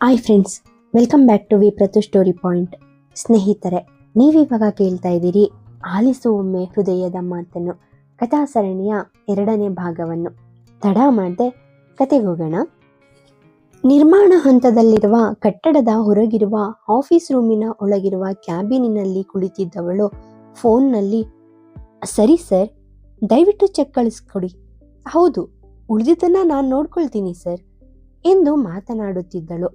Hi friends welcome back to V ಪ್ರತು story point ಸ್ನೇಹಿತರೆ, ನೀವಿವಾಗ ಕೇಳ್ತಾ ಇದ್ದೀರಿ ಆಲಿಸು ಒಮ್ಮೆ ಹೃದಯದ ಮಾತನ್ನು ಕಥಾ ಸರಣಿಯ ಎರಡನೇ ಭಾಗವನ್ನು. ತಡ ಮಾಡದೆ ಕತೆಗೋಗೋಣ ನಿರ್ಮಾಣ ಹಂತದಲ್ಲಿರುವ, ಕಟ್ಟಡದ ಹೊರಗಿರುವ, ಆಫೀಸ್ ರೂಮಿನ ಒಳಗಿರುವ ಕ್ಯಾಬಿನಿನಲ್ಲಿ ಕುಳಿತಿದ್ದವಳು, ಫೋನ್ನಲ್ಲಿ, ಸರಿ ಸರ್, ದಯವಿಟ್ಟು ಚೆಕ್ ಕಳಿಸ್ಕೊಡಿ. ಹೌದು, ಉಳಿದಿದ್ದನ್ನು ನಾನು ನೋಡ್ಕೊಳ್ತೀನಿ ಸರ್, ಎಂದು ಮಾತನಾಡುತ್ತಿದ್ದಳು.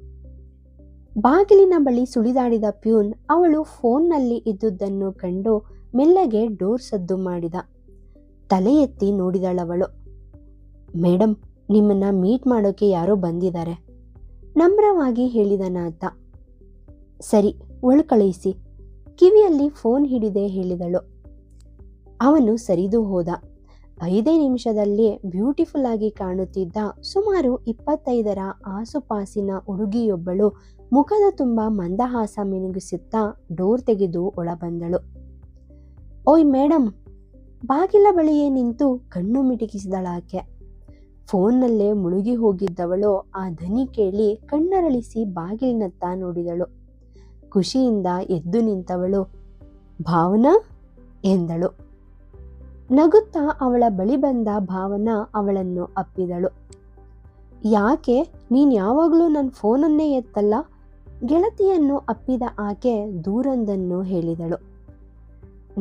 ಬಾಗಿಲಿನ ಬಳಿ ಸುಳಿದಾಡಿದ ಪ್ಯೂನ್ ಅವಳು ಫೋನ್ನಲ್ಲಿ ಇದ್ದುದನ್ನು ಕಂಡು ಮೆಲ್ಲಗೆ ಡೋರ್ ಸದ್ದು ಮಾಡಿದ. ತಲೆ ಎತ್ತಿ ನೋಡಿದಳವಳು. ಮೇಡಮ್ ನಿಮ್ಮನ್ನ ಮೀಟ್ ಮಾಡೋಕೆ ಯಾರೋ ಬಂದಿದ್ದಾರೆ. ನಮ್ರವಾಗಿ ಹೇಳಿದನಾತ ಸರಿ ಒಳಕಳುಹಿಸಿ ಕಿವಿಯಲ್ಲಿ ಫೋನ್ ಹಿಡಿದೆ ಹೇಳಿದಳು. ಅವನು ಸರಿದು ಹೋದ. ಐದೇ ನಿಮಿಷದಲ್ಲಿ ಬ್ಯೂಟಿಫುಲ್ ಆಗಿ ಕಾಣುತ್ತಿದ್ದ ಸುಮಾರು ಇಪ್ಪತ್ತೈದರ ಆಸುಪಾಸಿನ ಹುಡುಗಿಯೊಬ್ಬಳು ಮುಖದ ತುಂಬ ಮಂದಹಾಸ ಮಿನುಗಿಸುತ್ತಾ ಡೋರ್ ತೆಗೆದು ಒಳಬಂದಳು. ಓಯ್ ಮೇಡಮ್ ಬಾಗಿಲ ಬಳಿಯೇ ನಿಂತು ಕಣ್ಣು ಮಿಟುಕಿಸಿದಳಾಕೆ ಫೋನ್ನಲ್ಲೇ ಮುಳುಗಿ ಹೋಗಿದ್ದವಳು ಆ ಧನಿ ಕೇಳಿ ಕಣ್ಣರಳಿಸಿ ಬಾಗಿಲಿನತ್ತ ನೋಡಿದಳು. ಖುಷಿಯಿಂದ ಎದ್ದು ನಿಂತವಳು. ಭಾವನಾ? ಎಂದಳು. ನಗುತ್ತಾ ಅವಳ ಬಳಿ ಬಂದ ಭಾವನ ಅವಳನ್ನು ಅಪ್ಪಿದಳು. ಯಾಕೆ? ನೀನ್ ಯಾವಾಗಲೂ ನನ್ನ ಫೋನನ್ನೇ ಎತ್ತಲ್ಲ? ಗೆಳತಿಯನ್ನು ಅಪ್ಪಿದ ಆಕೆ ದೂರಂದನ್ನು ಹೇಳಿದಳು.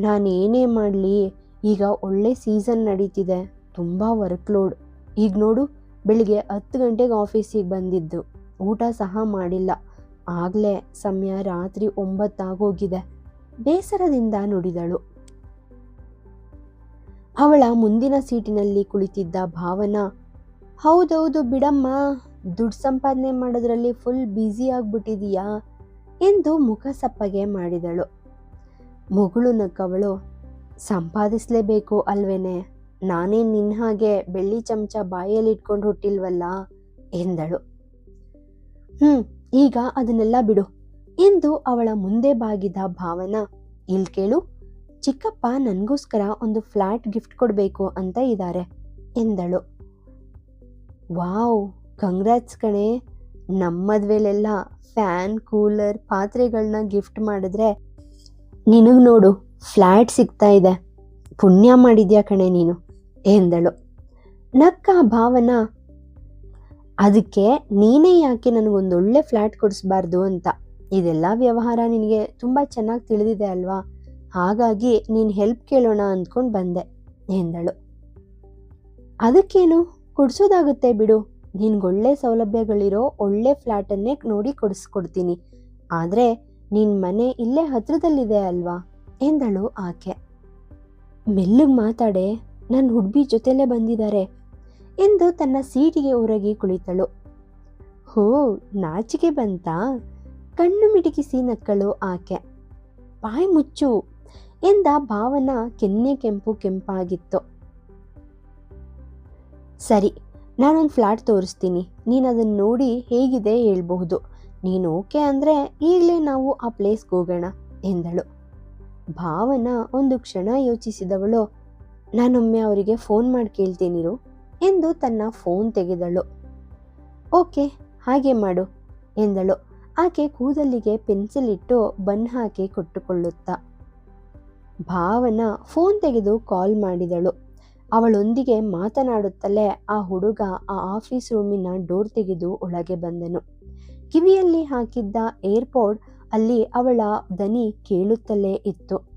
ನಾನೇನೇ ಮಾಡಲಿ? ಈಗ ಒಳ್ಳೆ ಸೀಸನ್ ನಡೀತಿದೆ. ತುಂಬ ವರ್ಕ್ ಲೋಡ್ ಈಗ ನೋಡು, ಬೆಳಿಗ್ಗೆ ಹತ್ತು ಗಂಟೆಗೆ ಆಫೀಸಿಗೆ ಬಂದಿದ್ದು. ಊಟ ಸಹ ಮಾಡಿಲ್ಲ. ಆಗಲೇ ಸಮಯ ರಾತ್ರಿ ಒಂಬತ್ತಾಗೋಗಿದೆ ಬೇಸರದಿಂದ ನುಡಿದಳು. ಅವಳ ಮುಂದಿನ ಸೀಟಿನಲ್ಲಿ ಕುಳಿತಿದ್ದ ಭಾವನ, ಹೌದೌದು ಬಿಡಮ್ಮ, ದುಡ್ಡು ಸಂಪಾದನೆ ಮಾಡೋದ್ರಲ್ಲಿ ಫುಲ್ ಬ್ಯುಸಿ ಆಗ್ಬಿಟ್ಟಿದೀಯಾ? ಎಂದು ಮುಖ ಸಪ್ಪಗೆ ಮಾಡಿದಳು. ಮಗಳು ನಕ್ಕವಳು, ಸಂಪಾದಿಸಲೇಬೇಕು ಅಲ್ವೇನೆ, ನಾನೇ ನಿನ್ನ ಹಾಗೆ ಬೆಳ್ಳಿ ಚಮಚ ಬಾಯಲ್ಲಿ ಇಟ್ಕೊಂಡು ಹುಟ್ಟಿಲ್ವಲ್ಲ? ಎಂದಳು. ಹ್ಮ್, ಈಗ ಅದನ್ನೆಲ್ಲ ಬಿಡು, ಎಂದು ಅವಳ ಮುಂದೆ ಬಾಗಿದ ಭಾವನ ಇಲ್ ಕೇಳು ಚಿಕ್ಕಪ್ಪ ನನಗೋಸ್ಕರ ಒಂದು ಫ್ಲಾಟ್ ಗಿಫ್ಟ್ ಕೊಡಬೇಕು ಅಂತ ಇದ್ದಾರೆ ಎಂದಳು. ವಾವ್, ಕಂಗ್ರಾಟ್ಸ್ ಕಣೆ. ನಮ್ಮ ಮದುವೆಲೆಲ್ಲ ಫ್ಯಾನ್, ಕೂಲರ್ ಪಾತ್ರೆಗಳನ್ನ ಗಿಫ್ಟ್ ಮಾಡಿದ್ರೆ ನಿನಗ್ ನೋಡು, ಫ್ಲಾಟ್ ಸಿಗ್ತಾ ಇದೆ. ಪುಣ್ಯ ಮಾಡಿದ್ಯಾ ಕಣೆ ನೀನು, ಎಂದಳು. ನಕ್ಕ ಭಾವನ, ಅದಕ್ಕೆ ನೀನೇ ಯಾಕೆ ನನಗೊಂದೊಳ್ಳೆ ಫ್ಲಾಟ್ ಕೊಡಿಸ್ಬಾರ್ದು? ಅಂತ. ಇದೆಲ್ಲ ವ್ಯವಹಾರ ನಿನಗೆ ತುಂಬ ಚೆನ್ನಾಗಿ ತಿಳಿದಿದೆ ಅಲ್ವಾ? ಹಾಗಾಗಿ ನೀನು ಹೆಲ್ಪ್ ಕೇಳೋಣ ಅಂದ್ಕೊಂಡು ಬಂದೆ, ಎಂದಳು. ಅದಕ್ಕೇನು? ಕೊಡ್ಸೋದಾಗುತ್ತೆ ಬಿಡು. ನಿನ್ಗೊಳ್ಳೆ ಸೌಲಭ್ಯಗಳಿರೋ ಒಳ್ಳೆ ಫ್ಲ್ಯಾಟನ್ನೇ ನೋಡಿ ಕೊಡಿಸ್ಕೊಡ್ತೀನಿ. ಆದರೆ ನಿನ್ನ ಮನೆ ಇಲ್ಲೇ ಹತ್ರದಲ್ಲಿದೆ ಅಲ್ವಾ? ಎಂದಳು ಆಕೆ. ಮೆಲ್ಲಗೆ ಮಾತಾಡೆ ನನ್ನ ಹುಡ್ಬಿ ಜೊತೆಲೇ ಬಂದಿದ್ದಾರೆ ಎಂದು ತನ್ನ ಸೀಟಿಗೆ ಉರಗಿ ಕುಳಿತಳು. ಹೋ, ನಾಚಿಕೆ ಬಂತಾ? ಕಣ್ಣು ಮಿಟುಕಿಸಿ ನಕ್ಕಳು ಆಕೆ. ಬಾಯಿ ಮುಚ್ಚು. ಎಂದ ಭಾವನ ಕೆನ್ನೆ ಕೆಂಪು ಕೆಂಪಾಗಿತ್ತು. ಸರಿ, ನಾನೊಂದು ಫ್ಲಾಟ್ ತೋರಿಸ್ತೀನಿ. ನೀನು ಅದನ್ನು ನೋಡಿ ಹೇಗಿದೆ ಹೇಳ್ಬಹುದು. ನೀನು ಓಕೆ ಅಂದರೆ ಈಗಲೇ ನಾವು ಆ ಪ್ಲೇಸ್ಗೆ ಹೋಗೋಣ ಎಂದಳು. ಭಾವನ ಒಂದು ಕ್ಷಣ ಯೋಚಿಸಿದವಳು, ನಾನೊಮ್ಮೆ ಅವರಿಗೆ ಫೋನ್ ಮಾಡಿ ಕೇಳ್ತೀನಿರು ಎಂದು ತನ್ನ ಫೋನ್ ತೆಗೆದಳು. ಓಕೆ, ಹಾಗೆ ಮಾಡು ಎಂದಳು. ಆಕೆ ಕೂದಲಿಗೆ ಪೆನ್ಸಿಲ್ ಇಟ್ಟು ಬನ್ ಹಾಕಿ ಕೊಟ್ಟುಕೊಳ್ಳುತ್ತಾ. ಭಾವನ ಫೋನ್ ತೆಗೆದು ಕಾಲ್ ಮಾಡಿದಳು. ಅವಳೊಂದಿಗೆ ಮಾತನಾಡುತ್ತಲೇ ಆ ಹುಡುಗ ಆ ಆಫೀಸ್ ರೂಮಿನ ಡೋರ್ ತೆಗೆದು ಒಳಗೆ ಬಂದನು. ಕಿವಿಯಲ್ಲಿ ಹಾಕಿದ್ದ ಏರ್ಪೋರ್ಟ್ ಅಲ್ಲಿ ಅವಳ ದನಿ ಕೇಳುತ್ತಲೇ ಇತ್ತು.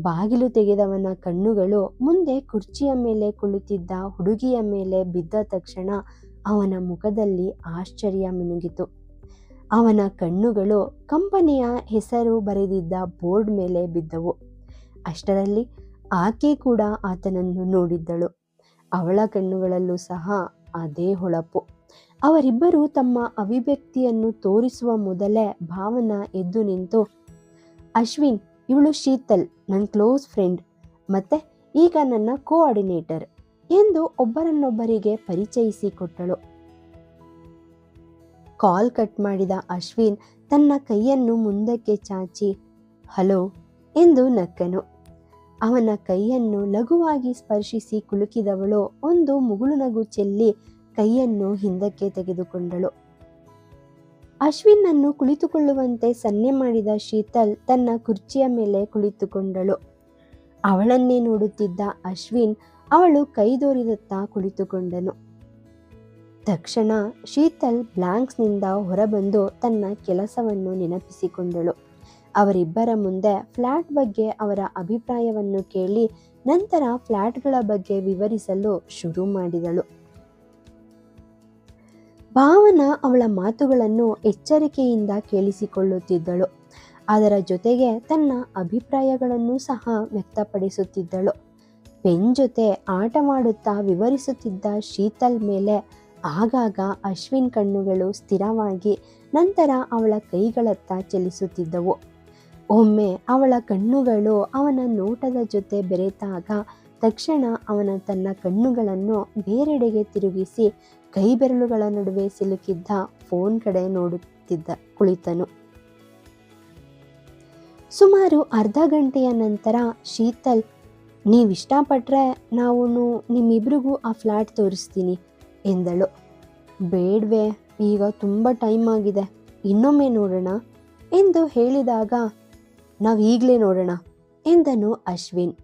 ಬಾಗಿಲು ತೆಗೆದವನ ಕಣ್ಣುಗಳು ಮುಂದೆ ಕುರ್ಚಿಯ ಮೇಲೆ ಕುಳಿತಿದ್ದ ಹುಡುಗಿಯ ಮೇಲೆ ಬಿದ್ದ ತಕ್ಷಣ ಅವನ ಮುಖದಲ್ಲಿ ಆಶ್ಚರ್ಯ ಮಿನುಗಿತು. ಅವನ ಕಣ್ಣುಗಳು ಕಂಪನಿಯ ಹೆಸರು ಬರೆದಿದ್ದ ಬೋರ್ಡ್ ಮೇಲೆ ಬಿದ್ದವು. ಅಷ್ಟರಲ್ಲಿ ಆಕೆ ಕೂಡ ಆತನನ್ನು ನೋಡಿದ್ದಳು. ಅವಳ ಕಣ್ಣುಗಳಲ್ಲೂ ಸಹ ಅದೇ ಹೊಳಪು. ಅವರಿಬ್ಬರು ತಮ್ಮ ಅಭಿವ್ಯಕ್ತಿಯನ್ನು ತೋರಿಸುವ ಮೊದಲೇ ಭಾವನ ಎದ್ದು ನಿಂತು, ಅಶ್ವಿನ್, ಇವಳು ಶೀತಲ್ ನನ್ನ ಕ್ಲೋಸ್ ಫ್ರೆಂಡ್, ಮತ್ತೆ ಈಗ ನನ್ನ ಕೋಆರ್ಡಿನೇಟರ್ ಎಂದು ಒಬ್ಬರನ್ನೊಬ್ಬರಿಗೆ ಪರಿಚಯಿಸಿಕೊಟ್ಟಳು ಕಾಲ್ ಕಟ್ ಮಾಡಿದ ಅಶ್ವಿನ್ ತನ್ನ ಕೈಯನ್ನು ಮುಂದಕ್ಕೆ ಚಾಚಿ, ಹಲೋ ಎಂದು ನಕ್ಕನು. ಅವನ ಕೈಯನ್ನು ಲಘುವಾಗಿ ಸ್ಪರ್ಶಿಸಿ ಕುಲುಕಿದವಳು. ಒಂದು ಮುಗುಳು ನಗು ಚೆಲ್ಲಿ ಕೈಯನ್ನು ಹಿಂದಕ್ಕೆ ತೆಗೆದುಕೊಂಡಳು. ಅಶ್ವಿನ್ನನ್ನು ಕುಳಿತುಕೊಳ್ಳುವಂತೆ ಸನ್ನೆ ಮಾಡಿದ ಶೀತಲ್ ತನ್ನ ಕುರ್ಚಿಯ ಮೇಲೆ ಕುಳಿತುಕೊಂಡಳು. ಅವಳನ್ನೇ ನೋಡುತ್ತಿದ್ದ ಅಶ್ವಿನ್ ಅವಳು ಕೈದೋರಿದತ್ತ ಕುಳಿತುಕೊಂಡನು. ತಕ್ಷಣ ಶೀತಲ್ ಬ್ಲಾಂಕ್ಸ್ನಿಂದ ಹೊರಬಂದು ತನ್ನ ಕೆಲಸವನ್ನು ನೆನಪಿಸಿಕೊಂಡಳು. ಅವರಿಬ್ಬರ ಮುಂದೆ ಫ್ಲ್ಯಾಟ್ ಬಗ್ಗೆ ಅವರ ಅಭಿಪ್ರಾಯವನ್ನು ಕೇಳಿ ನಂತರ ಫ್ಲ್ಯಾಟ್ಗಳ ಬಗ್ಗೆ ವಿವರಿಸಲು ಶುರು ಮಾಡಿದಳು. ಭಾವನ ಅವಳ ಮಾತುಗಳನ್ನು ಎಚ್ಚರಿಕೆಯಿಂದ ಕೇಳಿಸಿಕೊಳ್ಳುತ್ತಿದ್ದಳು. ಅದರ ಜೊತೆಗೆ ತನ್ನ ಅಭಿಪ್ರಾಯಗಳನ್ನು ಸಹ ವ್ಯಕ್ತಪಡಿಸುತ್ತಿದ್ದಳು. ಪೆನ್ ಜೊತೆ ಆಟವಾಡುತ್ತಾ ವಿವರಿಸುತ್ತಿದ್ದ ಶೀತಲ್ ಮೇಲೆ ಆಗಾಗ ಅಶ್ವಿನ್ ಕಣ್ಣುಗಳು ಸ್ಥಿರವಾಗಿ ನಂತರ ಅವಳ ಕೈಗಳತ್ತ ಚಲಿಸುತ್ತಿದ್ದವು. ಒಮ್ಮೆ ಅವಳ ಕಣ್ಣುಗಳು ಅವನ ನೋಟದ ಜೊತೆ ಬೆರೆತಾಗ ತಕ್ಷಣ ಅವನ ತನ್ನ ಕಣ್ಣುಗಳನ್ನು ಬೇರೆಡೆಗೆ ತಿರುಗಿಸಿ ಕೈ ಬೆರಳುಗಳ ನಡುವೆ ಸಿಲುಕಿದ್ದ ಫೋನ್ ಕಡೆ ನೋಡುತ್ತಿದ್ದ ಕುಳಿತನು. ಸುಮಾರು ಅರ್ಧ ಗಂಟೆಯ ನಂತರ ಶೀತಲ್, ನೀವು ಇಷ್ಟಪಟ್ಟರೆ ನಾವು ನಿಮ್ಮಿಬ್ರಿಗೂ ಆ ಫ್ಲ್ಯಾಟ್ ತೋರಿಸ್ತೀನಿ ಎಂದಳು. ಬೇಡ್ವೆ, ಈಗ ತುಂಬ ಟೈಮ್ ಆಗಿದೆ, ಇನ್ನೊಮ್ಮೆ ನೋಡೋಣ ಎಂದು ಹೇಳಿದಾಗ ನಾವು ಈಗಲೇ ನೋಡೋಣ ಎಂದನು ಅಶ್ವಿನ್.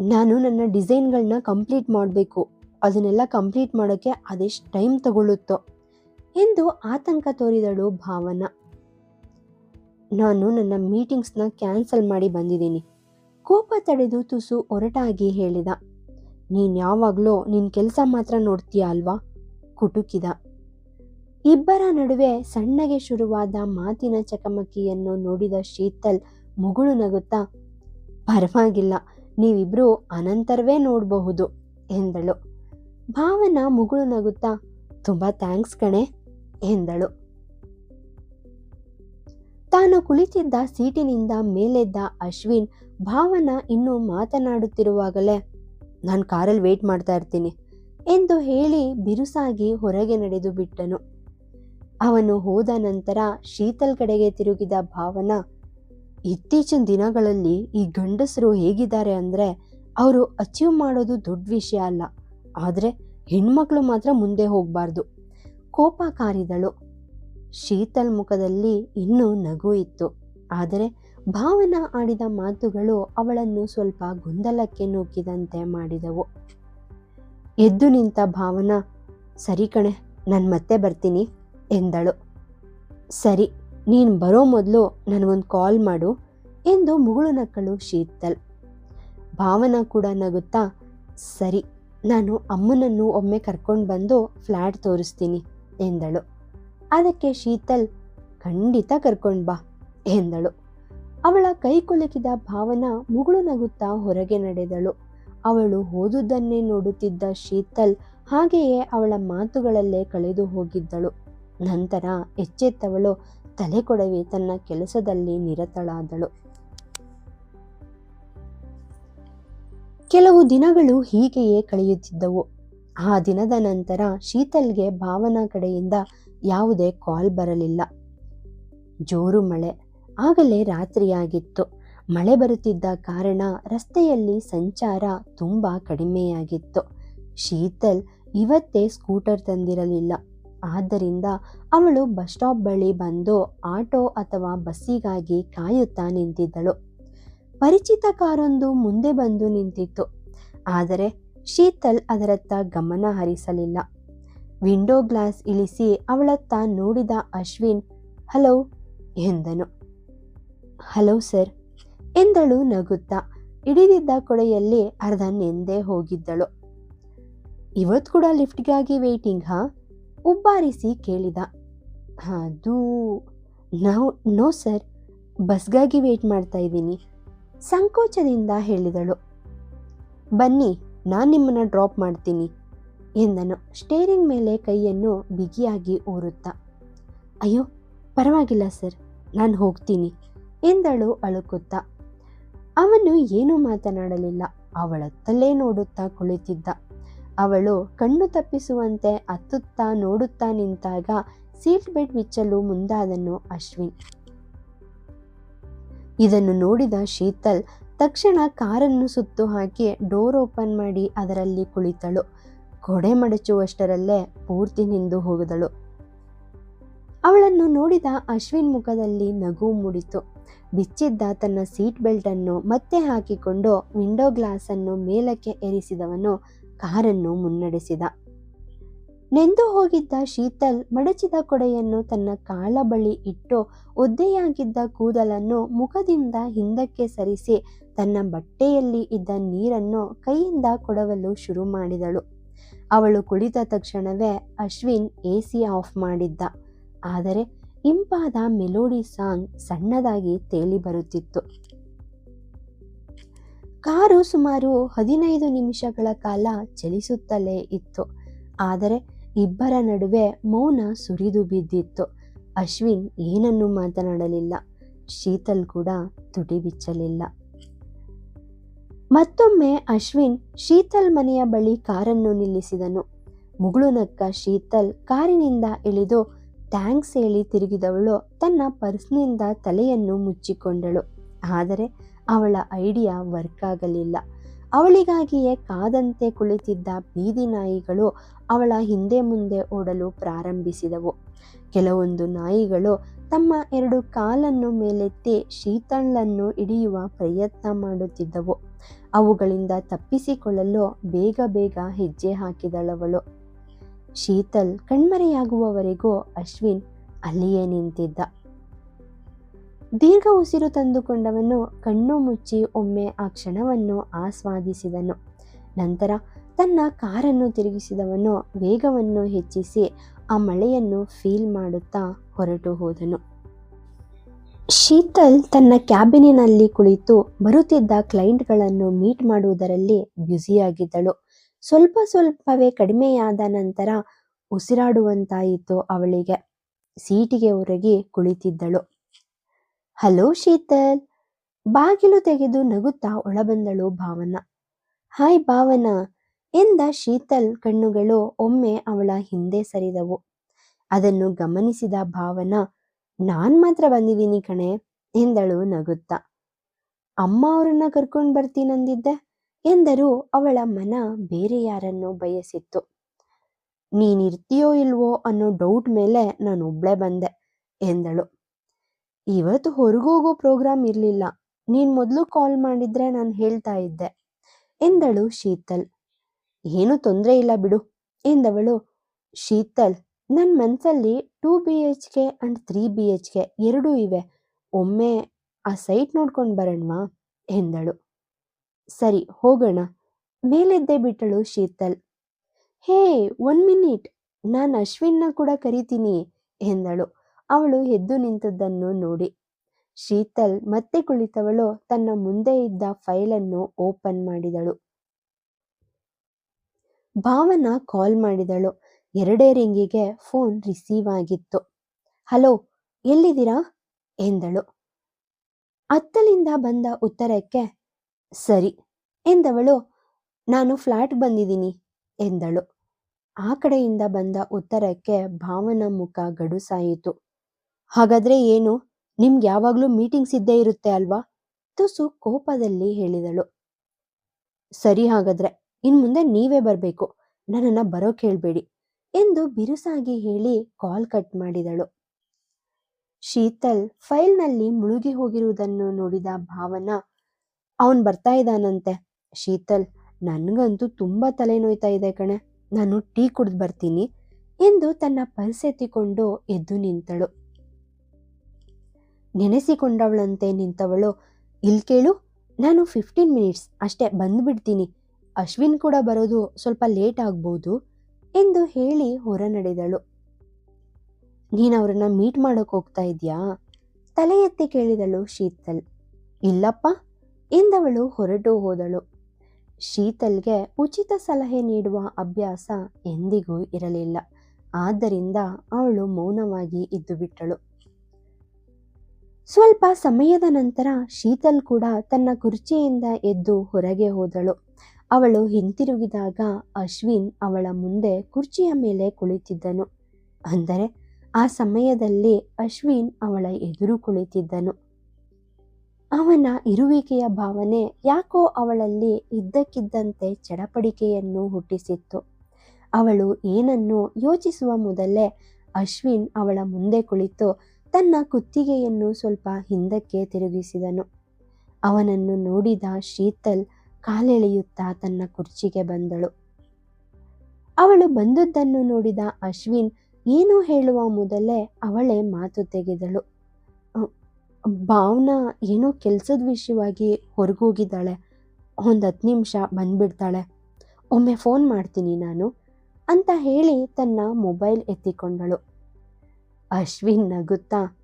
ನಾನು ನನ್ನ ಡಿಸೈನ್ಗಳನ್ನ ಕಂಪ್ಲೀಟ್ ಮಾಡಬೇಕು. ಅದನ್ನೆಲ್ಲ ಕಂಪ್ಲೀಟ್ ಮಾಡೋಕ್ಕೆ ಅದೆಷ್ಟು ಟೈಮ್ ತಗೊಳ್ಳುತ್ತೋ ಎಂದು ಆತಂಕ ತೋರಿದಳು ಭಾವನ. ನಾನು ನನ್ನ ಮೀಟಿಂಗ್ಸ್ನ ಕ್ಯಾನ್ಸಲ್ ಮಾಡಿ ಬಂದಿದ್ದೀನಿ. ಕೋಪ ತಡೆದು ತುಸು ಒರಟಾಗಿ ಹೇಳಿದ. ನೀನು ಯಾವಾಗಲೂ ನಿನ್ನ ಕೆಲಸ ಮಾತ್ರ ನೋಡ್ತೀಯ ಅಲ್ವಾ? ಕುಟುಕಿದ. ಇಬ್ಬರ ನಡುವೆ ಸಣ್ಣಗೆ ಶುರುವಾದ ಮಾತಿನ ಚಕಮಕಿಯನ್ನು ನೋಡಿದ ಶೀತಲ್ ಮುಗುಳು ನಗುತ್ತಾ, ಪರವಾಗಿಲ್ಲ, ನೀವಿಬ್ರು ಅನಂತರವೇ ನೋಡಬಹುದು, ಎಂದಳು. ಭಾವನ ಮುಗುಳು ನಗುತ್ತಾ, ತುಂಬ ಥ್ಯಾಂಕ್ಸ್ ಕಣೆ, ಎಂದಳು. ತಾನು ಕುಳಿತಿದ್ದ ಸೀಟಿನಿಂದ ಮೇಲೆದ್ದ ಅಶ್ವಿನ್, ಭಾವನ ಇನ್ನೂ ಮಾತನಾಡುತ್ತಿರುವಾಗಲೇ, ನಾನು ಕಾರಲ್ಲಿ ವೇಟ್ ಮಾಡ್ತಾ ಇರ್ತೀನಿ, ಎಂದು ಹೇಳಿ ಬಿರುಸಾಗಿ ಹೊರಗೆ ನಡೆದು ಬಿಟ್ಟನು. ಅವನು ಹೋದ ನಂತರ ಶೀತಲ್ ಕಡೆಗೆ ತಿರುಗಿದ ಭಾವನ, ಇತ್ತೀಚಿನ ದಿನಗಳಲ್ಲಿ ಈ ಗಂಡಸರು ಹೇಗಿದ್ದಾರೆ ಅಂದರೆ ಅವರು ಅಚೀವ್ ಮಾಡೋದು ದೊಡ್ಡ ವಿಷಯ ಅಲ್ಲ. ಆದರೆ ಹೆಣ್ಮಕ್ಳು ಮಾತ್ರ ಮುಂದೆ ಹೋಗಬಾರ್ದು. ಕೋಪ ಕಾರಿದಳು ಶೀತಲ್ ಮುಖದಲ್ಲಿ ಇನ್ನೂ ನಗು ಇತ್ತು. ಆದರೆ ಭಾವನ ಆಡಿದ ಮಾತುಗಳು ಅವಳನ್ನು ಸ್ವಲ್ಪ ಗೊಂದಲಕ್ಕೆ ನೂಕಿದಂತೆ ಮಾಡಿದವು. ಎದ್ದು ನಿಂತ ಭಾವನ, ಸರಿ ಕಣೆ, ನಾನು ಮತ್ತೆ ಬರ್ತೀನಿ. ಎಂದಳು. ಸರಿ, ನೀನು ಬರೋ ಮೊದಲು ನನಗೊಂದು ಕಾಲ್ ಮಾಡು ಎಂದು ಮುಗುಳು ನಕ್ಕಳು ಶೀತಲ್. ಭಾವನ ಕೂಡ ನಗುತ್ತಾ, ಸರಿ, ನಾನು ಅಮ್ಮನನ್ನು ಒಮ್ಮೆ ಕರ್ಕೊಂಡು ಬಂದು ಫ್ಲ್ಯಾಟ್ ತೋರಿಸ್ತೀನಿ ಎಂದಳು. ಅದಕ್ಕೆ ಶೀತಲ್, ಖಂಡಿತ ಕರ್ಕೊಂಡು ಬಾ ಎಂದಳು. ಅವಳ ಕೈ ಕುಲುಕಿದ ಭಾವನ ಮುಗುಳು ನಗುತ್ತಾ ಹೊರಗೆ ನಡೆದಳು. ಅವಳು ಓದುದನ್ನೇ ನೋಡುತ್ತಿದ್ದ ಶೀತಲ್ ಹಾಗೆಯೇ ಅವಳ ಮಾತುಗಳಲ್ಲೇ ಕಳೆದು ಹೋಗಿದ್ದಳು. ನಂತರ ಎಚ್ಚೆತ್ತವಳು ತಲೆ ಕೊಡವಿ ತನ್ನ ಕೆಲಸದಲ್ಲಿ ನಿರತಳಾದಳು. ಕೆಲವು ದಿನಗಳು ಹೀಗೆಯೇ ಕಳೆಯುತ್ತಿದ್ದವು. ಆ ದಿನದ ನಂತರ ಶೀತಲ್ಗೆ ಭಾವನಾ ಕಡೆಯಿಂದ ಯಾವುದೇ ಕಾಲ್ ಬರಲಿಲ್ಲ. ಜೋರು ಮಳೆ, ಆಗಲೇ ರಾತ್ರಿಯಾಗಿತ್ತು. ಮಳೆ ಬರುತ್ತಿದ್ದ ಕಾರಣ ರಸ್ತೆಯಲ್ಲಿ ಸಂಚಾರ ತುಂಬ ಕಡಿಮೆಯಾಗಿತ್ತು. ಶೀತಲ್ ಇವತ್ತೇ ಸ್ಕೂಟರ್ ತಂದಿರಲಿಲ್ಲ. ಆದ್ದರಿಂದ ಅವಳು ಬಸ್ ಸ್ಟಾಪ್ ಬಳಿ ಬಂದು ಆಟೋ ಅಥವಾ ಬಸ್ಸಿಗಾಗಿ ಕಾಯುತ್ತಾ ನಿಂತಿದ್ದಳು. ಪರಿಚಿತ ಕಾರೊಂದು ಮುಂದೆ ಬಂದು ನಿಂತಿತ್ತು. ಆದರೆ ಶೀತಲ್ ಅದರತ್ತ ಗಮನ ಹರಿಸಲಿಲ್ಲ. ವಿಂಡೋ ಗ್ಲಾಸ್ ಇಳಿಸಿ ಅವಳತ್ತ ನೋಡಿದ ಅಶ್ವಿನ್, ಹಲೋ, ಎಂದನು. ಹಲೋ ಸರ್, ಎಂದಳು ನಗುತ್ತಾ. ಹಿಡಿದಿದ್ದ ಕೊಡೆಯಲ್ಲಿ ಅರ್ಧ ನೆಂದೇ ಹೋಗಿದ್ದಳು. ಇವತ್ತು ಕೂಡ ಲಿಫ್ಟ್ಗಾಗಿ ವೇಟಿಂಗ್ ಹಾ? ಉಬ್ಬಾರಿಸಿ ಕೇಳಿದ, ಅದು ನಾವು, ನೋ ಸರ್, ಬಸ್ಗಾಗಿ ವೇಟ್ ಮಾಡ್ತಾ ಇದ್ದೀನಿ, ಸಂಕೋಚದಿಂದ ಹೇಳಿದಳು. ಬನ್ನಿ, ನಾನು ನಿಮ್ಮನ್ನು ಡ್ರಾಪ್ ಮಾಡ್ತೀನಿ, ಎಂದನು. ಸ್ಟೇರಿಂಗ್ ಮೇಲೆ ಕೈಯನ್ನು ಬಿಗಿಯಾಗಿ ಊರುತ್ತಾ, ಅಯ್ಯೋ, ಪರವಾಗಿಲ್ಲ ಸರ್, ನಾನು ಹೋಗ್ತೀನಿ, ಎಂದಳು ಅಳುಕುತ್ತಾ. ಅವನು ಏನೂ ಮಾತನಾಡಲಿಲ್ಲ, ಅವಳತ್ತಲ್ಲೇ ನೋಡುತ್ತಾ ಕುಳಿತಿದ್ದ. ಅವಳು ಕಣ್ಣು ತಪ್ಪಿಸುವಂತೆ ಅತ್ತುತ್ತಾ ನೋಡುತ್ತಾ ನಿಂತಾಗ ಸೀಟ್ ಬೆಲ್ಟ್ ಬಿಚ್ಚಲು ಮುಂದಾದನು ಅಶ್ವಿನ್. ಇದನ್ನು ನೋಡಿದ ಶೀತಲ್ ತಕ್ಷಣ ಕಾರನ್ನು ಸುತ್ತು ಹಾಕಿ ಡೋರ್ ಓಪನ್ ಮಾಡಿ ಅದರಲ್ಲಿ ಕುಳಿತಳು. ಕೊಡೆ ಮಡಚುವಷ್ಟರಲ್ಲೇ ಪೂರ್ತಿ ನಿಂದು ಹೋಗದಳು. ಅವಳನ್ನು ನೋಡಿದ ಅಶ್ವಿನ್ ಮುಖದಲ್ಲಿ ನಗು ಮೂಡಿತು. ಬಿಚ್ಚಿದ್ದ ತನ್ನ ಸೀಟ್ ಬೆಲ್ಟ್ ಅನ್ನು ಮತ್ತೆ ಹಾಕಿಕೊಂಡು ವಿಂಡೋ ಗ್ಲಾಸ್ ಅನ್ನು ಮೇಲಕ್ಕೆ ಏರಿಸಿದವನು ಕಾರನ್ನು ಮುನ್ನಡೆಸಿದ. ನೆಂದು ಹೋಗಿದ್ದ ಶೀತಲ್ ಮಡಚಿದ ಕೊಡೆಯನ್ನು ತನ್ನ ಕಾಲ ಬಳಿ ಇಟ್ಟು ಒದ್ದೆಯಾಗಿದ್ದ ಕೂದಲನ್ನು ಮುಖದಿಂದ ಹಿಂದಕ್ಕೆ ಸರಿಸಿ ತನ್ನ ಬಟ್ಟೆಯಲ್ಲಿ ಇದ್ದ ನೀರನ್ನು ಕೈಯಿಂದ ಕೊಡವಲು ಶುರು ಮಾಡಿದಳು. ಅವಳು ಕುಳಿತ ತಕ್ಷಣವೇ ಅಶ್ವಿನ್ ಎ ಸಿ ಆಫ್ ಮಾಡಿದ್ದ. ಆದರೆ ಇಂಪಾದ ಮೆಲೋಡಿ ಸಾಂಗ್ ಸಣ್ಣದಾಗಿ ತೇಲಿ ಬರುತ್ತಿತ್ತು ಕಾರು ಸುಮಾರು ಹದಿನೈದು ನಿಮಿಷಗಳ ಕಾಲ ಚಲಿಸುತ್ತಲೇ ಇತ್ತು. ಆದರೆ ಇಬ್ಬರ ನಡುವೆ ಮೌನ ಸುರಿದು ಬಿದ್ದಿತ್ತು. ಅಶ್ವಿನ್ ಏನನ್ನೂ ಮಾತನಾಡಲಿಲ್ಲ. ಶೀತಲ್ ಕೂಡ ತುಟಿ ಬಿಚ್ಚಲಿಲ್ಲ ಮತ್ತೊಮ್ಮೆ ಅಶ್ವಿನ್ ಶೀತಲ್ ಮನೆಯ ಬಳಿ ಕಾರನ್ನು ನಿಲ್ಲಿಸಿದನು. ಮುಗುಳುನಕ್ಕ ಶೀತಲ್ ಕಾರಿನಿಂದ ಇಳಿದು ಥ್ಯಾಂಕ್ಸ್ ಹೇಳಿ ತಿರುಗಿದವಳು ತನ್ನ ಪರ್ಸ್ನಿಂದ ತಲೆಯನ್ನು ಮುಚ್ಚಿಕೊಂಡಳು. ಆದರೆ ಅವಳ ಐಡಿಯಾ ವರ್ಕ್ ಆಗಲಿಲ್ಲ. ಅವಳಿಗಾಗಿಯೇ ಕಾದಂತೆ ಕುಳಿತಿದ್ದ ಬೀದಿ ನಾಯಿಗಳು ಅವಳ ಹಿಂದೆ ಮುಂದೆ ಓಡಲು ಪ್ರಾರಂಭಿಸಿದವು. ಕೆಲವೊಂದು ನಾಯಿಗಳು ತಮ್ಮ ಎರಡು ಕಾಲನ್ನು ಮೇಲೆತ್ತಿ ಶೀತಳನ್ನು ಹಿಡಿಯುವ ಪ್ರಯತ್ನ ಮಾಡುತ್ತಿದ್ದವು. ಅವುಗಳಿಂದ ತಪ್ಪಿಸಿಕೊಳ್ಳಲು ಬೇಗ ಬೇಗ ಹೆಜ್ಜೆ ಹಾಕಿದಳವಳು. ಶೀತಲ್ ಕಣ್ಮರೆಯಾಗುವವರೆಗೂ ಅಶ್ವಿನ್ ಅಲ್ಲಿಯೇ ನಿಂತಿದ್ದ. ದೀರ್ಘ ಉಸಿರು ತಂದುಕೊಂಡವನು ಕಣ್ಣು ಮುಚ್ಚಿ ಒಮ್ಮೆ ಆ ಕ್ಷಣವನ್ನು ಆಸ್ವಾದಿಸಿದನು. ನಂತರ ತನ್ನ ಕಾರನ್ನು ತಿರುಗಿಸಿದವನು ವೇಗವನ್ನು ಹೆಚ್ಚಿಸಿ ಆ ಮಳೆಯನ್ನು ಫೀಲ್ ಮಾಡುತ್ತಾ ಹೊರಟು ಹೋದನು. ಶೀತಲ್ ತನ್ನ ಕ್ಯಾಬಿನಿನಲ್ಲಿ ಕುಳಿತು ಬರುತ್ತಿದ್ದ ಕ್ಲೈಂಟ್ಗಳನ್ನು ಮೀಟ್ ಮಾಡುವುದರಲ್ಲಿ ಬ್ಯುಸಿಯಾಗಿದ್ದಳು. ಸ್ವಲ್ಪ ಸ್ವಲ್ಪವೇ ಕಡಿಮೆಯಾದ ನಂತರ ಉಸಿರಾಡುವಂತಾಯಿತು ಅವಳಿಗೆ. ಸೀಟಿಗೆ ಒರಗಿ ಕುಳಿತಿದ್ದಳು. ಹಲೋ ಶೀತಲ್. ಬಾಗಿಲು ತೆಗೆದು ನಗುತ್ತಾ ಒಳಬಂದಳು ಭಾವನ. ಹಾಯ್ ಭಾವನ. ಎಂದ ಶೀತಲ್ ಕಣ್ಣುಗಳು ಒಮ್ಮೆ ಅವಳ ಹಿಂದೆ ಸರಿದವು. ಅದನ್ನು ಗಮನಿಸಿದ ಭಾವನ, ನಾನ್ ಮಾತ್ರ ಬಂದಿದ್ದೀನಿ ಕಣೆ ಎಂದಳು ನಗುತ್ತಾ. ಅಮ್ಮ ಅವರನ್ನ ಕರ್ಕೊಂಡು ಬರ್ತೀನಂದಿದ್ದೆ ಎಂದರೂ ಅವಳ ಮನ ಬೇರೆ ಯಾರನ್ನು ಬಯಸಿತ್ತು. ನೀನಿರ್ತೀಯೋ ಇಲ್ವೋ ಅನ್ನೋ ಡೌಟ್ ಮೇಲೆ ನಾನು ಒಬ್ಳೆ ಬಂದೆ ಎಂದಳು. ಇವತ್ತು ಹೊರಗೋಗೋ ಪ್ರೋಗ್ರಾಮ್ ಇರಲಿಲ್ಲ. ನೀನ್ ಮೊದಲು ಕಾಲ್ ಮಾಡಿದ್ರೆ ನಾನು ಹೇಳ್ತಾ ಇದ್ದೆ. ಎಂದಳು ಶೀತಲ್. ಏನು ತೊಂದರೆ ಇಲ್ಲ ಬಿಡು, ಎಂದವಳು. ಶೀತಲ್ ನನ್ನ ಮನಸ್ಸಲ್ಲಿ two B H K and three B H K ಎರಡೂ ಇವೆ. ಒಮ್ಮೆ ಆ ಸೈಟ್ ನೋಡ್ಕೊಂಡು ಬರೋಣವಾ? ಎಂದಳು. ಸರಿ, ಹೋಗೋಣ. ಮೇಲೆದ್ದೆ ಬಿಟ್ಟಳು ಶೀತಲ್. ಹೇ ಒನ್ ಮಿನಿಟ್ ನಾನು ಅಶ್ವಿನ್ನ ಕೂಡ ಕರಿತೀನಿ, ಎಂದಳು. ಅವಳು ಎದ್ದು ನಿಂತದ್ದನ್ನು ನೋಡಿ. ಶೀತಲ್ ಮತ್ತೆ ಕುಳಿತವಳು ತನ್ನ ಮುಂದೆ ಇದ್ದ ಫೈಲನ್ನು ಓಪನ್ ಮಾಡಿದಳು. ಭಾವನ ಕಾಲ್ ಮಾಡಿದಳು. ಎರಡೇ ರಿಂಗಿಗೆ ಫೋನ್ ರಿಸೀವ್ ಆಗಿತ್ತು. ಹಲೋ, ಎಲ್ಲಿದ್ದೀರಾ? ಎಂದಳು. ಅತ್ತಲಿಂದ ಬಂದ ಉತ್ತರಕ್ಕೆ, ಸರಿ, ಎಂದವಳು. ನಾನು ಫ್ಲಾಟ್ ಬಂದಿದ್ದೀನಿ, ಎಂದಳು. ಆ ಕಡೆಯಿಂದ ಬಂದ ಉತ್ತರಕ್ಕೆ ಭಾವನ ಮುಖ ಗಡುಸಾಯಿತು. ಹಾಗಾದ್ರೆ ಏನು? ನಿಮ್ಗೆ ಯಾವಾಗ್ಲೂ ಮೀಟಿಂಗ್ಸ್ ಇದ್ದೇ ಇರುತ್ತೆ ಅಲ್ವಾ? ತುಸು ಕೋಪದಲ್ಲಿ ಹೇಳಿದಳು. ಸರಿ ಹಾಗಾದ್ರೆ, ಇನ್ ಮುಂದೆ ನೀವೇ ಬರಬೇಕು. ನನ್ನನ್ನ ಬರೋಕ್ ಹೇಳ್ಬೇಡಿ ಎಂದು ಬಿರುಸಾಗಿ ಹೇಳಿ ಕಾಲ್ ಕಟ್ ಮಾಡಿದಳು. ಶೀತಲ್ ಫೈಲ್ನಲ್ಲಿ ಮುಳುಗಿ ಹೋಗಿರುವುದನ್ನು ನೋಡಿದ ಭಾವನ, ಅವನ್ ಬರ್ತಾ ಇದ್ದಾನಂತೆ ಶೀತಲ್, ನನ್ಗಂತೂ ತುಂಬಾ ತಲೆನೋಯ್ತಾ ಇದೆ ಕಣೆ. ನಾನು ಟೀ ಕುಡ್ದು ಬರ್ತೀನಿ. ಎಂದು ತನ್ನ ಪರ್ಸೆತ್ತಿಕೊಂಡು ಎದ್ದು ನಿಂತಳು. ನೆನೆಸಿಕೊಂಡವಳಂತೆ ನಿಂತವಳು. ಇಲ್ಲಿ ಕೇಳು, ನಾನು ಫಿಫ್ಟೀನ್ ಮಿನಿಟ್ಸ್ ಅಷ್ಟೇ ಬಂದುಬಿಡ್ತೀನಿ. ಅಶ್ವಿನ್ ಕೂಡ ಬರೋದು ಸ್ವಲ್ಪ ಲೇಟ್ ಆಗ್ಬೋದು ಎಂದು ಹೇಳಿ ಹೊರ ನಡೆದಳು ನೀನು ಅವರನ್ನು ಮೀಟ್ ಮಾಡೋಕೆ ಹೋಗ್ತಾ ಇದೆಯಾ? ತಲೆ ಎತ್ತಿ ಕೇಳಿದಳು ಶೀತಲ್. ಇಲ್ಲಪ್ಪ ಎಂದವಳು ಹೊರಟು ಹೋದಳು. ಶೀತಲ್ಗೆ ಉಚಿತ ಸಲಹೆ ನೀಡುವ ಅಭ್ಯಾಸ ಎಂದಿಗೂ ಇರಲಿಲ್ಲ. ಆದ್ದರಿಂದ ಅವಳು ಮೌನವಾಗಿ ಇದ್ದು ಬಿಟ್ಟಳು ಸ್ವಲ್ಪ ಸಮಯದ ನಂತರ ಶೀತಲ್ ಕೂಡ ತನ್ನ ಕುರ್ಚಿಯಿಂದ ಎದ್ದು ಹೊರಗೆ ಹೋದಳು. ಅವಳು ಹಿಂತಿರುಗಿದಾಗ ಅಶ್ವಿನ್ ಅವಳ ಮುಂದೆ ಕುರ್ಚಿಯ ಮೇಲೆ ಕುಳಿತಿದ್ದನು. ಅಂದರೆ ಆ ಸಮಯದಲ್ಲಿ ಅಶ್ವಿನ್ ಅವಳ ಎದುರು ಕುಳಿತಿದ್ದನು. ಅವನ ಇರುವಿಕೆಯ ಭಾವನೆ ಯಾಕೋ ಅವಳಲ್ಲಿ ಇದ್ದಕ್ಕಿದ್ದಂತೆ ಚಡಪಡಿಕೆಯನ್ನು ಹುಟ್ಟಿಸಿತ್ತು. ಅವಳು ಏನನ್ನು ಯೋಚಿಸುವ ಮೊದಲೇ ಅಶ್ವಿನ್ ಅವಳ ಮುಂದೆ ಕುಳಿತು ತನ್ನ ಕುತ್ತಿಗೆಯನ್ನು ಸ್ವಲ್ಪ ಹಿಂದಕ್ಕೆ ತಿರುಗಿಸಿದನು. ಅವನನ್ನು ನೋಡಿದ ಶೀತಲ್ ಕಾಲೆಳೆಯುತ್ತಾ ತನ್ನ ಕುರ್ಚಿಗೆ ಬಂದಳು. ಅವಳು ಬಂದದ್ದನ್ನು ನೋಡಿದ ಅಶ್ವಿನ್ ಏನು ಹೇಳುವ ಮೊದಲೇ ಅವಳೇ ಮಾತು ತೆಗೆದಳು. ಭಾವನಾ ಏನೋ ಕೆಲಸದ ವಿಷಯವಾಗಿ ಹೊರಗೋಗಿದ್ದಾಳೆ. ಒಂದು ಹತ್ತು ನಿಮಿಷ ಬಂದ್ಬಿಡ್ತಾಳೆ. ಒಮ್ಮೆ ಫೋನ್ ಮಾಡ್ತೀನಿ ನಾನು ಅಂತ ಹೇಳಿ ತನ್ನ ಮೊಬೈಲ್ ಎತ್ತಿಕೊಂಡಳು. ಅಶ್ವಿನ್ ನಗುತ್ತಾ,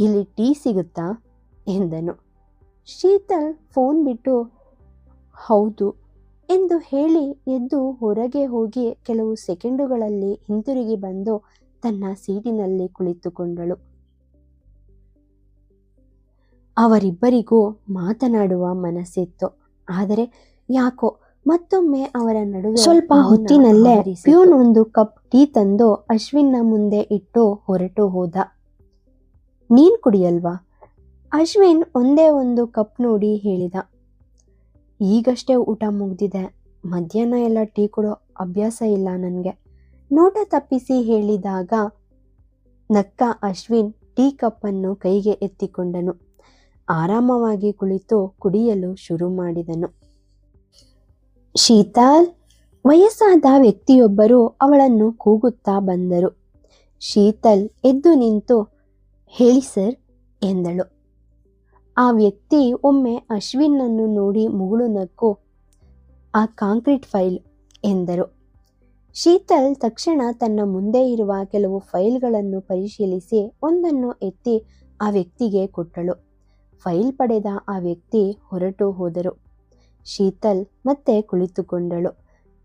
ಇಲ್ಲಿ ಟೀ ಸಿಗುತ್ತಾ? ಎಂದನು. ಶೀತಲ್ ಫೋನ್ ಬಿಟ್ಟು, ಹೌದು, ಎಂದು ಹೇಳಿ ಎದ್ದು ಹೊರಗೆ ಹೋಗಿ ಕೆಲವು ಸೆಕೆಂಡುಗಳಲ್ಲಿ ಹಿಂತಿರುಗಿ ಬಂದು ತನ್ನ ಸೀಟಿನಲ್ಲಿ ಕುಳಿತುಕೊಂಡಳು. ಅವರಿಬ್ಬರಿಗೂ ಮಾತನಾಡುವ ಮನಸ್ಸಿತ್ತು. ಆದರೆ ಯಾಕೋ ಮತ್ತೊಮ್ಮೆ ಅವರ ನಡುವೆ ಸ್ವಲ್ಪ ಹೊತ್ತಿನಲ್ಲೇ. ಪ್ಯೂನ್ ಒಂದು ಕಪ್ ಟೀ ತಂದು ಅಶ್ವಿನ್ನ ಮುಂದೆ ಇಟ್ಟು ಹೊರಟು ಹೋದ. ನೀನ್ ಕುಡಿಯಲ್ವಾ? ಅಶ್ವಿನ್ ಒಂದೇ ಒಂದು ಕಪ್ ನೋಡಿ ಹೇಳಿದ. ಈಗಷ್ಟೇ ಊಟ ಮುಗ್ದಿದೆ. ಮಧ್ಯಾಹ್ನ ಎಲ್ಲ ಟೀ ಕೊಡೋ ಅಭ್ಯಾಸ ಇಲ್ಲ ನನಗೆ. ನೋಟ ತಪ್ಪಿಸಿ ಹೇಳಿದಾಗ ನಕ್ಕ ಅಶ್ವಿನ್ ಟೀ ಕಪ್ಪನ್ನು ಕೈಗೆ ಎತ್ತಿಕೊಂಡನು. ಆರಾಮವಾಗಿ ಕುಳಿತು ಕುಡಿಯಲು ಶುರು ಮಾಡಿದನು. ಶೀತಲ್, ವಯಸ್ಸಾದ ವ್ಯಕ್ತಿಯೊಬ್ಬರು ಅವಳನ್ನು ಕೂಗುತ್ತಾ ಬಂದರು. ಶೀತಲ್ ಎದ್ದು ನಿಂತು, ಹೇಳಿ ಸರ್, ಎಂದಳು. ಆ ವ್ಯಕ್ತಿ ಒಮ್ಮೆ ಅಶ್ವಿನ್ನನ್ನು ನೋಡಿ ಮುಗುಳು ನಕ್ಕು, ಆ ಕಾಂಕ್ರೀಟ್ ಫೈಲ್, ಎಂದರು. ಶೀತಲ್ ತಕ್ಷಣ ತನ್ನ ಮುಂದೆ ಇರುವ ಕೆಲವು ಫೈಲ್ಗಳನ್ನು ಪರಿಶೀಲಿಸಿ ಒಂದನ್ನು ಎತ್ತಿ ಆ ವ್ಯಕ್ತಿಗೆ ಕೊಟ್ಟಳು. ಫೈಲ್ ಪಡೆದ ಆ ವ್ಯಕ್ತಿ ಹೊರಟು ಹೋದರು. ಶೀತಲ್ ಮತ್ತೆ ಕುಳಿತುಕೊಂಡಳು.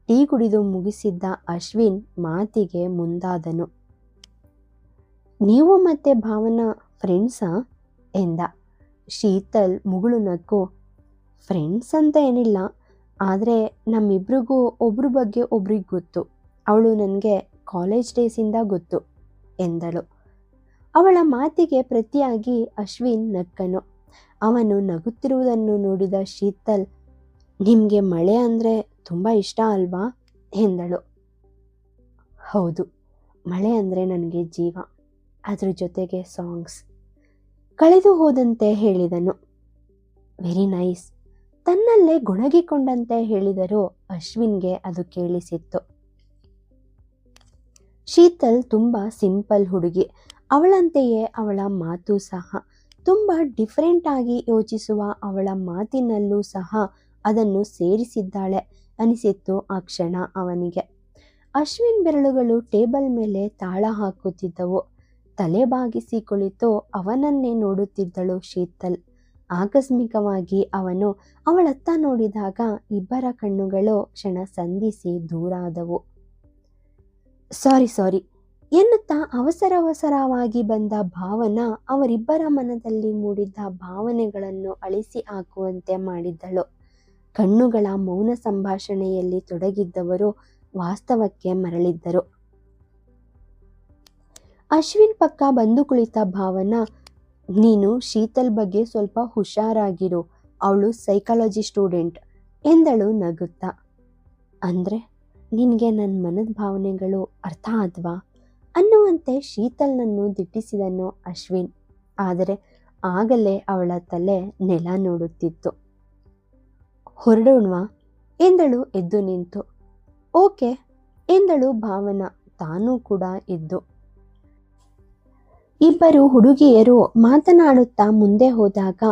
ಟೀ ಕುಡಿದು ಮುಗಿಸಿದ್ದ ಅಶ್ವಿನ್ ಮಾತಿಗೆ ಮುಂದಾದನು. ನೀವು ಮತ್ತೆ ಭಾವನಾ, ಫ್ರೆಂಡ್ಸಾ? ಎಂದ. ಶೀತಲ್ ಮುಗುಳು ನಕ್ಕು. ಫ್ರೆಂಡ್ಸ್ ಅಂತ ಏನಿಲ್ಲ, ಆದರೆ ನಮ್ಮಿಬ್ರಿಗೂ ಒಬ್ರ ಬಗ್ಗೆ ಒಬ್ರಿಗೆ ಗೊತ್ತು. ಅವಳು ನನಗೆ ಕಾಲೇಜ್ ಡೇಸಿಂದ ಗೊತ್ತು, ಎಂದಳು. ಅವಳ ಮಾತಿಗೆ ಪ್ರತಿಯಾಗಿ ಅಶ್ವಿನ್ ನಕ್ಕನು. ಅವನು ನಗುತ್ತಿರುವುದನ್ನು ನೋಡಿದ ಶೀತಲ್ ನಿಮಗೆ ಮಳೆ ಅಂದರೆ ತುಂಬ ಇಷ್ಟ ಅಲ್ವಾ? ಎಂದಳು. ಹೌದು, ಮಳೆ ಅಂದರೆ ನನಗೆ ಜೀವ, ಅದ್ರ ಜೊತೆಗೆ ಸಾಂಗ್ಸ್. ಕಳೆದು ಹೋದಂತೆ ಹೇಳಿದನು. Very nice. ತನ್ನಲ್ಲೇ ಗುಣಗಿಕೊಂಡಂತೆ ಹೇಳಿದರೂ ಅಶ್ವಿನ್ಗೆ ಅದು ಕೇಳಿಸಿತ್ತು. ಶೀತಲ್ ತುಂಬ ಸಿಂಪಲ್ ಹುಡುಗಿ. ಅವಳಂತೆಯೇ ಅವಳ ಮಾತು ಸಹ. ತುಂಬ ಡಿಫ್ರೆಂಟ್ ಆಗಿ ಯೋಚಿಸುವ ಅವಳ ಮಾತಿನಲ್ಲೂ ಸಹ ಅದನ್ನು ಸೇರಿಸಿದ್ದಾಳೆ ಅನಿಸಿತ್ತು ಆ ಕ್ಷಣ ಅವನಿಗೆ. ಅಶ್ವಿನ್ ಬೆರಳುಗಳು ಟೇಬಲ್ ಮೇಲೆ ತಾಳ ಹಾಕುತ್ತಿದ್ದವು. ತಲೆ ಬಾಗಿಸಿ ಕುಳಿತು ಅವನನ್ನೇ ನೋಡುತ್ತಿದ್ದಳು ಶೀತಲ್. ಆಕಸ್ಮಿಕವಾಗಿ ಅವನು ಅವಳತ್ತ ನೋಡಿದಾಗ ಇಬ್ಬರ ಕಣ್ಣುಗಳು ಕ್ಷಣ ಸಂಧಿಸಿ ದೂರಾದವು. ಸಾರಿ ಸಾರಿ, ಎನ್ನುತ್ತಾ ಅವಸರವಸರವಾಗಿ ಬಂದ ಭಾವನ ಅವರಿಬ್ಬರ ಮನದಲ್ಲಿ ಮೂಡಿದ್ದ ಭಾವನೆಗಳನ್ನು ಅಳಿಸಿ ಹಾಕುವಂತೆ ಮಾಡಿದ್ದಳು. ಕಣ್ಣುಗಳ ಮೌನ ಸಂಭಾಷಣೆಯಲ್ಲಿ ತೊಡಗಿದ್ದವರು ವಾಸ್ತವಕ್ಕೆ ಮರಳಿದ್ದರು. ಅಶ್ವಿನ್ ಪಕ್ಕ ಬಂದು ಕುಳಿತ ಭಾವನ, ನೀನು ಶೀತಲ್ ಬಗ್ಗೆ ಸ್ವಲ್ಪ ಹುಷಾರಾಗಿರು, ಅವಳು ಸೈಕಾಲಜಿ ಸ್ಟೂಡೆಂಟ್ ಎಂದಳು ನಗುತ್ತಾ. ಅಂದ್ರೆ ನಿನಗೆ ನನ್ನ ಮನದ ಭಾವನೆಗಳು ಅರ್ಥ ಆದ್ವಾ? ಅನ್ನುವಂತೆ ಶೀತಲ್ನನ್ನು ದಿಟ್ಟಿಸಿದನು ಅಶ್ವಿನ್. ಆದರೆ ಆಗಲೇ ಅವಳ ತಲೆ ನೆಲ ನೋಡುತ್ತಿತ್ತು. ಹೊರಡೋಣವಾ? ಎಂದಳು ಎದ್ದು ನಿಂತು. ಓಕೆ, ಎಂದಳು ಭಾವನ. ತಾನೂ ಕೂಡ ಎದ್ದು. ಇಬ್ಬರು ಹುಡುಗಿಯರು ಮಾತನಾಡುತ್ತಾ ಮುಂದೆ ಹೋದಾಗ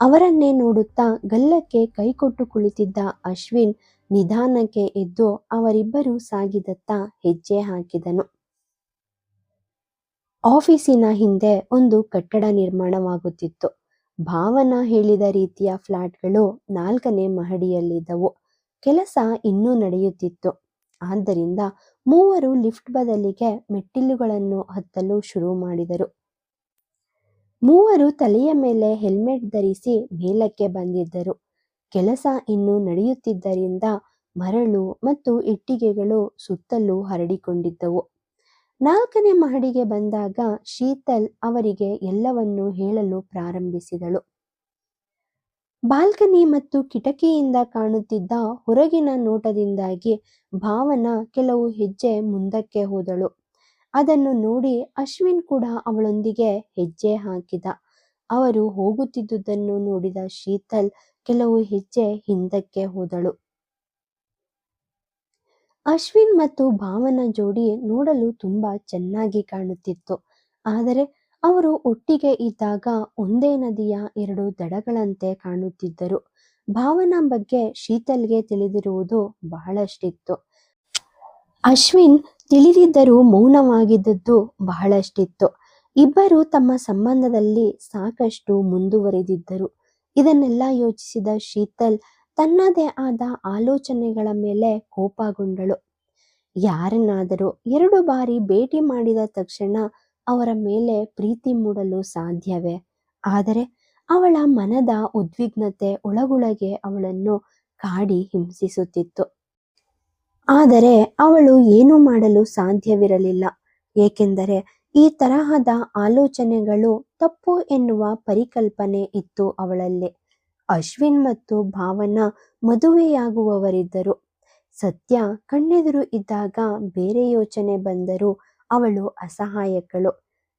ಅವರನ್ನೇ ನೋಡುತ್ತಾ ಗಲ್ಲಕ್ಕೆ ಕೈಕೊಟ್ಟು ಕುಳಿತಿದ್ದ ಅಶ್ವಿನ್ ನಿಧಾನಕ್ಕೆ ಎದ್ದು ಅವರಿಬ್ಬರು ಸಾಗಿದತ್ತ ಹೆಜ್ಜೆ ಹಾಕಿದನು. ಆಫೀಸಿನ ಹಿಂದೆ ಒಂದು ಕಟ್ಟಡ ನಿರ್ಮಾಣವಾಗುತ್ತಿತ್ತು. ಭಾವನ ಹೇಳಿದ ರೀತಿಯ ಫ್ಲಾಟ್ಗಳು ನಾಲ್ಕನೇ ಮಹಡಿಯಲ್ಲಿದ್ದವು. ಕೆಲಸ ಇನ್ನೂ ನಡೆಯುತ್ತಿತ್ತು. ಆದ್ದರಿಂದ ಮೂವರು ಲಿಫ್ಟ್ ಬದಲಿಗೆ ಮೆಟ್ಟಿಲುಗಳನ್ನು ಹತ್ತಲು ಶುರು ಮಾಡಿದರು. ಮೂವರು ತಲೆಯ ಮೇಲೆ ಹೆಲ್ಮೆಟ್ ಧರಿಸಿ ಮೇಲಕ್ಕೆ ಬಂದಿದ್ದರು. ಕೆಲಸ ಇನ್ನು ನಡೆಯುತ್ತಿದ್ದರಿಂದ ಮರಳು ಮತ್ತು ಇಟ್ಟಿಗೆಗಳು ಸುತ್ತಲೂ ಹರಡಿಕೊಂಡಿದ್ದವು. ನಾಲ್ಕನೇ ಮಹಡಿಗೆ ಬಂದಾಗ ಶೀತಲ್ ಅವರಿಗೆ ಎಲ್ಲವನ್ನೂ ಹೇಳಲು ಪ್ರಾರಂಭಿಸಿದಳು. ಬಾಲ್ಕನಿ ಮತ್ತು ಕಿಟಕಿಯಿಂದ ಕಾಣುತ್ತಿದ್ದ ಹೊರಗಿನ ನೋಟದಿಂದಾಗಿ ಭಾವನ ಕೆಲವು ಹೆಜ್ಜೆ ಮುಂದಕ್ಕೆ ಹೋದಳು. ಅದನ್ನು ನೋಡಿ ಅಶ್ವಿನ್ ಕೂಡ ಅವಳೊಂದಿಗೆ ಹೆಜ್ಜೆ ಹಾಕಿದ. ಅವರು ಹೋಗುತ್ತಿದ್ದುದನ್ನು ನೋಡಿದ ಶೀತಲ್ ಕೆಲವು ಹೆಜ್ಜೆ ಹಿಂದಕ್ಕೆ ಹೋದಳು. ಅಶ್ವಿನ್ ಮತ್ತು ಭಾವನ ಜೋಡಿ ನೋಡಲು ತುಂಬಾ ಚೆನ್ನಾಗಿ ಕಾಣುತ್ತಿತ್ತು. ಆದರೆ ಅವರು ಒಟ್ಟಿಗೆ ಇದ್ದಾಗ ಒಂದೇ ನದಿಯ ಎರಡು ದಡಗಳಂತೆ ಕಾಣುತ್ತಿದ್ದರು. ಭಾವನ ಬಗ್ಗೆ ಶೀತಲ್ಗೆ ತಿಳಿದಿರುವುದು ಬಹಳಷ್ಟಿತ್ತು. ಅಶ್ವಿನ್ ತಿಳಿದಿದ್ದರೂ ಮೌನವಾಗಿದ್ದದ್ದು ಬಹಳಷ್ಟಿತ್ತು. ಇಬ್ಬರು ತಮ್ಮ ಸಂಬಂಧದಲ್ಲಿ ಸಾಕಷ್ಟು ಮುಂದುವರೆದಿದ್ದರು. ಇದನ್ನೆಲ್ಲ ಯೋಚಿಸಿದ ಶೀತಲ್ ತನ್ನದೇ ಆದ ಆಲೋಚನೆಗಳ ಮೇಲೆ ಕೋಪಗೊಂಡಳು. ಯಾರನ್ನಾದರೂ ಎರಡು ಬಾರಿ ಭೇಟಿ ಮಾಡಿದ ತಕ್ಷಣ ಅವರ ಮೇಲೆ ಪ್ರೀತಿ ಮೂಡಲು ಸಾಧ್ಯವೇ? ಆದರೆ ಅವಳ ಮನದ ಉದ್ವಿಗ್ನತೆ ಒಳಗೊಳಗೆ ಅವಳನ್ನು ಕಾಡಿ ಹಿಂಸಿಸುತ್ತಿತ್ತು. ಆದರೆ ಅವಳು ಏನು ಮಾಡಲು ಸಾಧ್ಯವಿರಲಿಲ್ಲ. ಏಕೆಂದರೆ ಈ ತರಹದ ಆಲೋಚನೆಗಳು ತಪ್ಪು ಎನ್ನುವ ಪರಿಕಲ್ಪನೆ ಇತ್ತು ಅವಳಲ್ಲಿ. ಅಶ್ವಿನ್ ಮತ್ತು ಭಾವನ ಮದುವೆಯಾಗುವವರಿದ್ದರು. ಸತ್ಯ ಕಣ್ಣೆದುರು ಇದ್ದಾಗ ಬೇರೆ ಯೋಚನೆ ಬಂದರೂ ಅವಳು ಅಸಹಾಯಕಳು.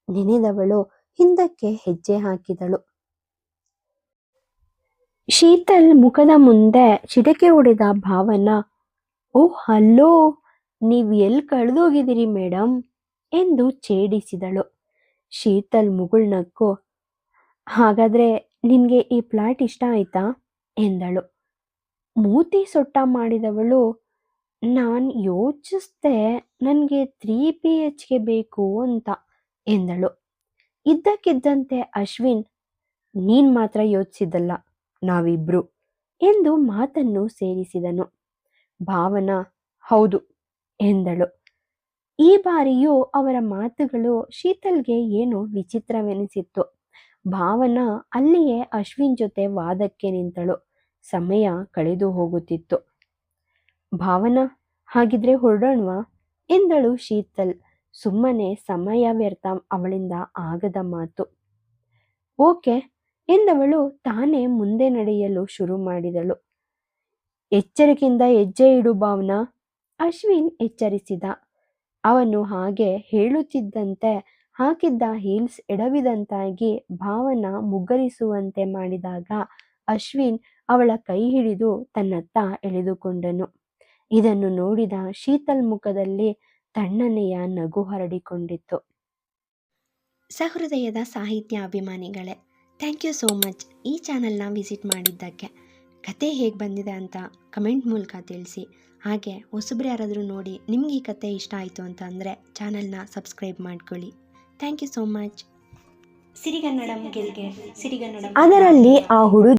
ನೆನೆದವಳು ಹಿಂದಕ್ಕೆ ಹೆಜ್ಜೆ ಹಾಕಿದಳು. ಶೀತಲ್ ಮುಖದ ಮುಂದೆ ಚಿಟಕೆ ಹೊಡೆದ ಭಾವನ ಓ ಹಲ್ಲೋ ನೀವು ಎಲ್ಲಿ ಕಳೆದೋಗಿದ್ದೀರಿ ಮೇಡಮ್ ಎಂದು ಛೇಡಿಸಿದಳು. ಶೀತಲ್ ಮುಗುಳ್ನಕ್ಕು ಹಾಗಾದ್ರೆ ನಿನ್ಗೆ ಈ ಪ್ಲಾಟ್ ಇಷ್ಟ ಆಯ್ತಾ? ಎಂದಳು. ಮೂತಿ ಸೊಟ್ಟ ಮಾಡಿದವಳು, ನಾನು ಯೋಚಿಸ್ದೆ ನನಗೆ ತ್ರೀ ಪಿ ಎಚ್ಗೆ ಬೇಕು ಅಂತ ಎಂದಳು. ಇದ್ದಕ್ಕಿದ್ದಂತೆ ಅಶ್ವಿನ್, ನೀನು ಮಾತ್ರ ಯೋಚಿಸಿದಲ್ಲ ನಾವಿಬ್ರು ಎಂದು ಮಾತನ್ನು ಸೇರಿಸಿದನು. ಭಾವನ, ಹೌದು ಎಂದಳು. ಈ ಬಾರಿಯೂ ಅವರ ಮಾತುಗಳು ಶೀತಲ್ಗೆ ಏನೋ ವಿಚಿತ್ರವೆನಿಸಿತ್ತು. ಭಾವನ ಅಲ್ಲಿಯೇ ಅಶ್ವಿನ್ ಜೊತೆ ವಾದಕ್ಕೆ ನಿಂತಳು. ಸಮಯ ಕಳೆದು ಹೋಗುತ್ತಿತ್ತು. ಭಾವನ, ಹಾಗಿದ್ರೆ ಹೊರಡೋಣವಾ ಎಂದಳು ಶೀತಲ್. ಸುಮ್ಮನೆ ಸಮಯ ವ್ಯರ್ಥ ಅವಳಿಂದ ಆಗದ ಮಾತು. ಓಕೆ, ಎಂದವಳು ತಾನೇ ಮುಂದೆ ನಡೆಯಲು ಶುರು ಮಾಡಿದಳು. ಎಚ್ಚರಿಕೆಯಿಂದ ಹೆಜ್ಜೆ ಇಡು ಭಾವನಾ, ಅಶ್ವಿನ್ ಎಚ್ಚರಿಸಿದ. ಅವನು ಹಾಗೆ ಹೇಳುತ್ತಿದ್ದಂತೆ ಹಾಕಿದ್ದ ಹೀಲ್ಸ್ ಎಡವಿದಂತಾಗಿ ಭಾವನ ಮುಗ್ಗರಿಸುವಂತೆ ಮಾಡಿದಾಗ ಅಶ್ವಿನ್ ಅವಳ ಕೈ ಹಿಡಿದು ತನ್ನತ್ತ ಎಳೆದುಕೊಂಡನು. ಇದನ್ನು ನೋಡಿದ ಶೀತಲ್ ಮುಖದಲ್ಲಿ ತಣ್ಣನೆಯ ನಗು ಹರಡಿಕೊಂಡಿತ್ತು. ಸಹೃದಯದ ಸಾಹಿತ್ಯ ಅಭಿಮಾನಿಗಳೇ ಥ್ಯಾಂಕ್ ಯು ಸೋ ಮಚ್ ಈ ಚಾನಲ್ನ ವಿಸಿಟ್ ಮಾಡಿದ್ದಕ್ಕೆ ಕತೆ ಹೇಗೆ ಬಂದಿದೆ ಅಂತ ಕಮೆಂಟ್ ಮೂಲಕ ತಿಳಿಸಿ. ಹಾಗೆ ಹೊಸಬ್ರು ಯಾರಾದರೂ ನೋಡಿ ನಿಮ್ಗೆ ಈ ಕತೆ ಇಷ್ಟ ಆಯಿತು ಅಂತ ಅಂದರೆ ಚಾನಲ್ನ ಸಬ್ಸ್ಕ್ರೈಬ್ ಮಾಡ್ಕೊಳ್ಳಿ. ಥ್ಯಾಂಕ್ ಯು ಸೋ ಮಚ್ ಸಿರಿಗನ್ನಡಂ ಗೆಲ್ಗೆ ಸಿರಿಗನ್ನಡಂ ಅದರಲ್ಲಿ ಆ ಹುಡುಗಿ